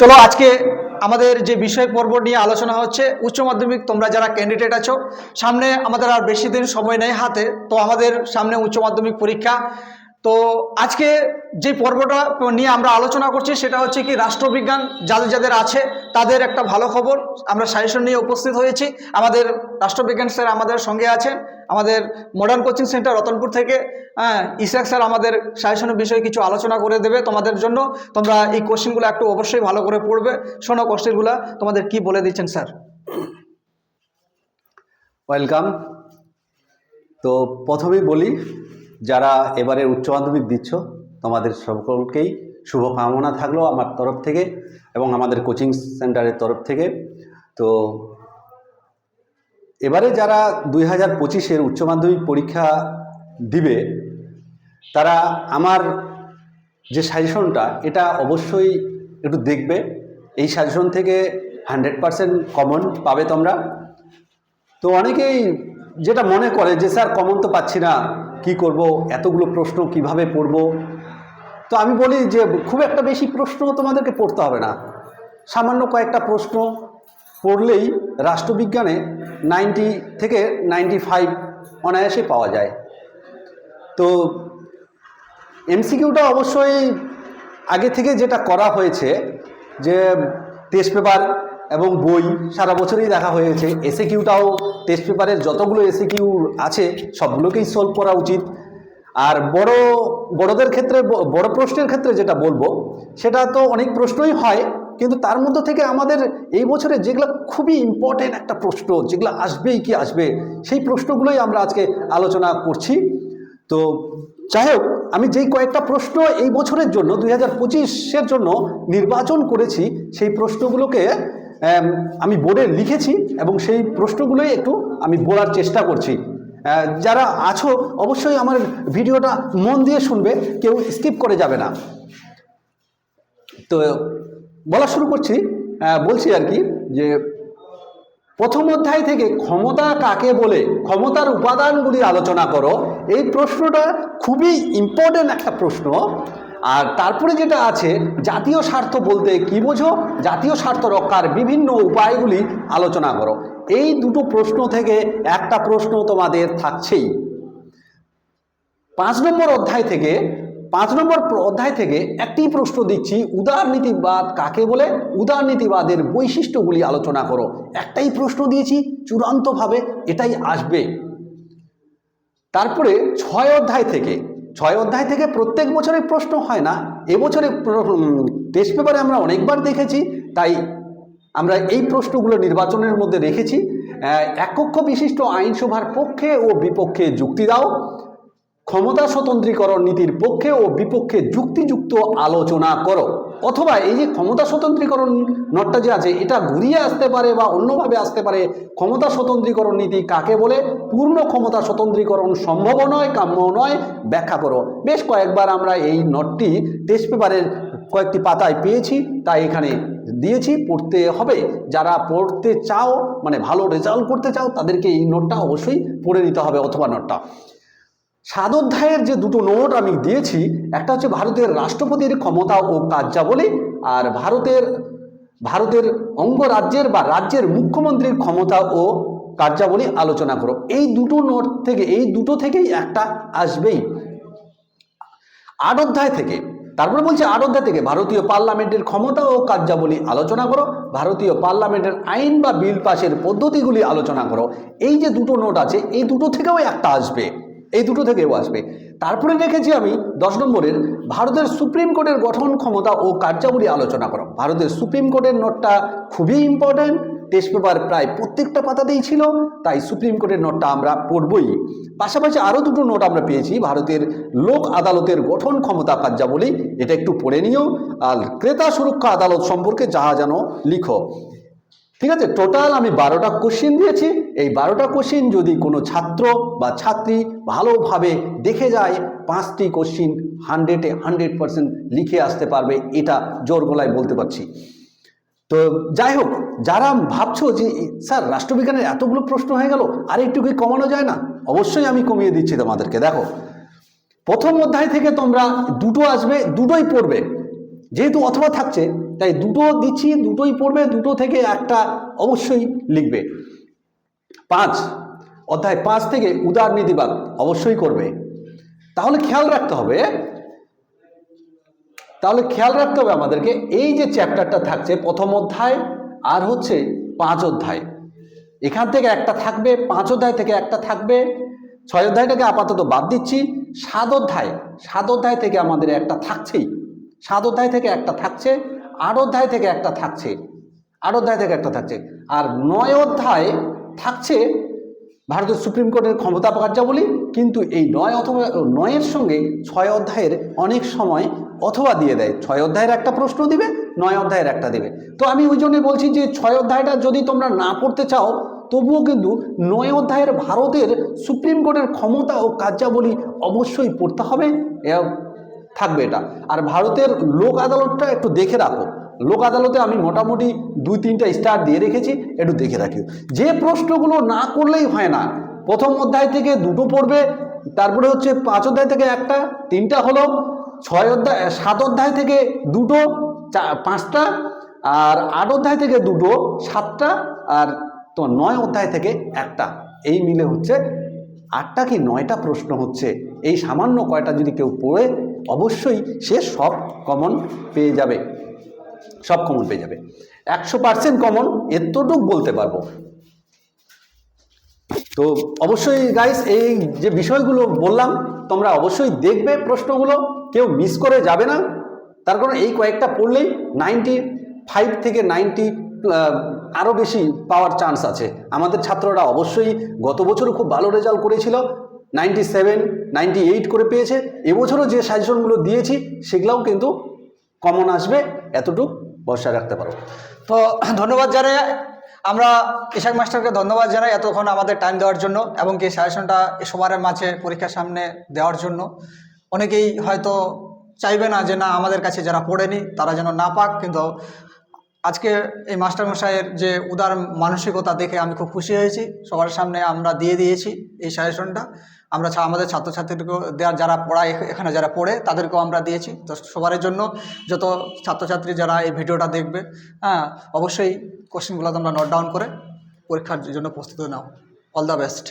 চলো আজকে আমাদের যে বিষয় পর্ব নিয়ে আলোচনা হচ্ছে, উচ্চ মাধ্যমিক তোমরা যারা ক্যান্ডিডেট আছো, সামনে আমাদের আর বেশি দিন সময় নেই হাতে, তো আমাদের সামনে উচ্চ মাধ্যমিক পরীক্ষা। তো আজকে যে পর্বটা নিয়ে আমরা আলোচনা করছি সেটা হচ্ছে কি রাষ্ট্রবিজ্ঞান যাদের যাদের আছে, তাদের একটা ভালো খবর। আমরা সাজেশন নিয়ে উপস্থিত হয়েছি। আমাদের রাষ্ট্রবিজ্ঞান স্যার আমাদের সঙ্গে আছেন। আমাদের মডার্ন কোচিং সেন্টার রতনপুর থেকে। হ্যাঁ ইসাক স্যার আমাদের সাজেশনের বিষয়ে কিছু আলোচনা করে দেবে তোমাদের জন্য। তোমরা এই কোশ্চেনগুলো একটু অবশ্যই ভালো করে পড়বে। শোনো কোশ্চেনগুলো তোমাদের কি বলে দিচ্ছেন স্যার? ওয়েলকাম তো প্রথমেই বলি যারা এবারে উচ্চ মাধ্যমিক দিচ্ছ, তোমাদের সকলকেই শুভকামনা থাকল আমার তরফ থেকে এবং আমাদের কোচিং সেন্টারের তরফ থেকে। তো এবারে যারা দুই হাজার পঁচিশের উচ্চ মাধ্যমিক পরীক্ষা দিবে, তারা আমার যে সাজেশনটা, এটা অবশ্যই একটু দেখবে। এই সাজেশন থেকে হান্ড্রেড পারসেন্ট কমন পাবে তোমরা। তো অনেকেই যেটা মনে করে যে, স্যার, কমন তো পাচ্ছি না। কি করব, এতগুলো প্রশ্ন কীভাবে পড়ব? তো আমি বলি যে খুব একটা বেশি প্রশ্ন তোমাদেরকে পড়তে হবে না। সামান্য কয়েকটা প্রশ্ন পড়লেই রাষ্ট্রবিজ্ঞানে নাইনটি থেকে নাইনটি ফাইভ অনায়াসে পাওয়া যায়। তো এমসিকিউটা অবশ্যই আগে থেকে যেটা করা হয়েছে যে টেস্ট পেপার এবং বই সারা বছরই দেখা হয়েছে। এসে কিউটাও টেস্ট পেপারের যতগুলো এসে কিউ আছে, সবগুলোকেই সলভ করা উচিত। আর বড়, বড়দের ক্ষেত্রে, বড় প্রশ্নের ক্ষেত্রে যেটা বলব, সেটা তো অনেক প্রশ্নই হয়, কিন্তু তার মধ্যে থেকে আমাদের এই বছরে যেগুলো খুবই ইম্পর্টেন্ট একটা প্রশ্ন, যেগুলো আসবেই কি আসবে, সেই প্রশ্নগুলোই আমরা আজকে আলোচনা করছি। তো যাই হোক, আমি যেই কয়েকটা প্রশ্ন এই বছরের জন্য, দুই হাজার জন্য নির্বাচন করেছি, সেই প্রশ্নগুলোকে আম, বোর্ডে লিখেছি এবং সেই প্রশ্নগুলোই একটু আমি বলার চেষ্টা করছি। যারা আছো অবশ্যই আমার ভিডিওটা মন দিয়ে শুনবে কেউ স্কিপ করে যাবে না। তো বলা শুরু করছি। বলছি আর কি যে প্রথম অধ্যায় থেকে ক্ষমতা কাকে বলে ক্ষমতার উপাদানগুলি আলোচনা করো। এই প্রশ্নটা খুবই ইম্পর্টেন্ট একটা প্রশ্ন। আর তারপরে যেটা আছে, জাতীয় স্বার্থ বলতে কি বোঝো? জাতীয় স্বার্থ রক্ষার বিভিন্ন উপায়গুলি আলোচনা করো। এই দুটো প্রশ্ন থেকে একটা প্রশ্ন তোমাদের থাকছেই। পাঁচ নম্বর অধ্যায় থেকে, পাঁচ নম্বর অধ্যায় থেকে একটি প্রশ্ন দিচ্ছি উদারনীতিবাদ কাকে বলে? উদারনীতিবাদের বৈশিষ্ট্যগুলি আলোচনা করো। একটাই প্রশ্ন দিয়েছি, চূড়ান্তভাবে এটাই আসবে। তারপরে ছয় অধ্যায় থেকে ছয় অধ্যায় থেকে প্রত্যেক বছরে প্রশ্ন হয় না। এবছরে টেস্ট পেপারে আমরা অনেকবার দেখেছি, তাই আমরা এই প্রশ্নগুলো নির্বাচনের মধ্যে রেখেছি। একক্ষ বিশিষ্ট আইনসভার পক্ষে ও বিপক্ষে যুক্তি দাও। ক্ষমতা স্বতন্ত্রীকরণ নীতির পক্ষে ও বিপক্ষে যুক্তিযুক্ত আলোচনা করো। অথবা এই যে ক্ষমতা স্বতন্ত্রীকরণ নটটা যে আছে, এটা ঘুরিয়ে আসতে পারে বা অন্যভাবে আসতে পারে, ক্ষমতা স্বতন্ত্রীকরণ নীতি কাকে বলে? পূর্ণ ক্ষমতা স্বতন্ত্রীকরণ সম্ভব নয়, কাম্য নয়, ব্যাখ্যা করো। বেশ কয়েকবার আমরা এই নটটি টেস্ট পেপারের কয়েকটি পাতায় পেয়েছি, তাই এখানে দিয়েছি, পড়তে হবে। যারা পড়তে চাও মানে ভালো রেজাল্ট করতে চাও, তাদেরকে এই নোটটা অবশ্যই পড়ে নিতে হবে, অথবা নোটটা। সাত অধ্যায়ের যে দুটো নোট আমি দিয়েছি, একটা হচ্ছে ভারতের রাষ্ট্রপতির ক্ষমতা ও কার্যাবলী আর ভারতের ভারতের অঙ্গরাজ্যের বা রাজ্যের মুখ্যমন্ত্রীর ক্ষমতা ও কার্যাবলী আলোচনা করো। এই দুটো নোট থেকে, এই দুটো থেকেই একটা আসবেই। আট অধ্যায় থেকে, তারপরে বলছে আট অধ্যায় থেকে ভারতীয় পার্লামেন্টের ক্ষমতা ও কার্যাবলী আলোচনা করো, ভারতীয় পার্লামেন্টের আইন বা বিল পাশের পদ্ধতিগুলি আলোচনা করো। এই যে দুটো নোট আছে, এই দুটো থেকেও একটা আসবে। এই দুটো থেকেও আসবে। তারপরে রেখেছি আমি দশ নম্বরের ভারতের সুপ্রিম কোর্টের গঠন ক্ষমতা ও কার্যাবলী আলোচনা করো। ভারতের সুপ্রিম কোর্টের নোটটা খুবই ইম্পর্ট্যান্ট টেস্ট পেপার প্রায় প্রত্যেকটা পাতাতেই ছিল, তাই সুপ্রিম কোর্টের নোটটা আমরা পড়বই। পাশাপাশি আরও দুটো নোট আমরা পেয়েছি, ভারতের লোক আদালতের গঠন ক্ষমতা কার্যাবলী। এটা একটু পড়ে নিও। আর ক্রেতা সুরক্ষা আদালত সম্পর্কে যাহা যেন লিখো। ঠিক আছে? টোটাল আমি বারোটা কোশ্চিন দিয়েছি। এই বারোটা কোশ্চিন যদি কোনো ছাত্র বা ছাত্রী ভালোভাবে দেখে যায়, পাঁচটি কোশ্চিন হান্ড্রেডে হান্ড্রেড পার্সেন্ট লিখে আসতে পারবে, এটা জোর গলায় বলতে পারছি। তো যাই হোক, যারা ভাবছ যে, স্যার রাষ্ট্রবিজ্ঞানের এতগুলো প্রশ্ন হয়ে গেল, আর একটু কি কমানো যায় না? অবশ্যই আমি কমিয়ে দিচ্ছি তোমাদেরকে। দেখো, প্রথম অধ্যায় থেকে তোমরা দুটো আসবে, দুটোই পড়বে। যেহেতু অথবা থাকছে তাই দুটো দিচ্ছি, দুটোই পড়বে, দুটো থেকে একটা অবশ্যই লিখবে। পাঁচ, অধ্যায় পাঁচ থেকে উদার নীতিবাদ অবশ্যই করবে। তাহলে খেয়াল রাখতে হবে, তাহলে খেয়াল রাখতে হবে আমাদেরকে, এই যে চ্যাপ্টারটা থাকছে প্রথম অধ্যায় আর হচ্ছে পাঁচ অধ্যায়। এখান থেকে একটা থাকবে, পাঁচ অধ্যায় থেকে একটা থাকবে, ছয় অধ্যায়টাকে আপাতত বাদ দিচ্ছি, সাত অধ্যায় সাত অধ্যায় থেকে আমাদের একটা থাকছেই, সাত অধ্যায় থেকে একটা থাকছে আট অধ্যায় থেকে একটা থাকছে আট অধ্যায় থেকে একটা থাকছে। আর নয় অধ্যায় থাকছে ভারতের সুপ্রিম কোর্টের ক্ষমতা কার্যাবলী কিন্তু এই নয় অথবা নয়ের সঙ্গে ছয় অধ্যায়ের অনেক সময় অথবা দিয়ে দেয়। ছয় অধ্যায়ের একটা প্রশ্ন দিবে, নয় অধ্যায়ের একটা দেবে। তো আমি ওই জন্যই বলছি যে ছয় অধ্যায়টা যদি তোমরা না পড়তে চাও, তবুও কিন্তু নয় অধ্যায়ের ভারতের সুপ্রিম কোর্টের ক্ষমতা ও কার্যাবলী অবশ্যই পড়তে হবে। থাকবে এটা। আর ভারতের লোক আদালতটা একটু দেখে রাখো। লোক আদালতে আমি মোটামুটি দুই, তিনটা স্টার দিয়ে রেখেছি, একটু দেখে রাখিও। যে প্রশ্নগুলো না করলেই হয় না। প্রথম অধ্যায় থেকে দুটো পড়বে, তারপরে হচ্ছে পাঁচ অধ্যায় থেকে একটা, তিনটা হলো, ছয় অধ্যায়, সাত অধ্যায় থেকে দুটো পাঁচটা, আর আট অধ্যায় থেকে দুটো, সাতটা, আর তোমার নয় অধ্যায় থেকে একটা। এই মিলে হচ্ছে আটটা কি নয়টা প্রশ্ন হচ্ছে। এই সামান্য কয়টা যদি কেউ পড়ে অবশ্যই সে সব কমন পেয়ে যাবে। সব কমন পেয়ে যাবে। একশো পার্সেন্ট কমন এতটুক বলতে পারব। তো অবশ্যই গাইস এই যে বিষয়গুলো বললাম, তোমরা অবশ্যই দেখবে প্রশ্নগুলো। কেউ মিস করে যাবে না। তার কারণ এই কয়েকটা পড়লেই নাইনটি ফাইভ থেকে নাইনটি আরও বেশি পাওয়ার চান্স আছে। আমাদের ছাত্ররা অবশ্যই গত বছরও খুব ভালো রেজাল্ট করেছিল। নাইনটি সেভেন, নাইনটি এইট করে পেয়েছে। এবছরও যে সাজেশনগুলো দিয়েছি, সেগুলোও কিন্তু কমন আসবে। এতটুক ভরসা রাখতে পারো। তো ধন্যবাদ জানাই। আমরা ইশাক মাস্টারকে ধন্যবাদ জানাই এতক্ষণ আমাদের টাইম দেওয়ার জন্য এবং কি সাজেশনটা সবার মাঝে পরীক্ষার সামনে দেওয়ার জন্য। অনেকেই হয়তো চাইবে না যে না, আমাদের কাছে যারা পড়েনি, তারা যেন না পাক। কিন্তু আজকে এই মাস্টারমশাইয়ের যে উদার মানসিকতা দেখে আমি খুব খুশি হয়েছি। সবার সামনে আমরা দিয়ে দিয়েছি এই সাজেশনটা। আমরা আমাদের ছাত্রছাত্রীদেরকেও দেওয়ার যারা পড়ায় এখানে যারা পড়ে তাদেরকেও আমরা দিয়েছি। তো সবার জন্য যত ছাত্রছাত্রী যারা এই ভিডিওটা দেখবে হ্যাঁ অবশ্যই কোশ্চেনগুলো তোমরা নোট ডাউন করে পরীক্ষার জন্য প্রস্তুতি নাও। All the best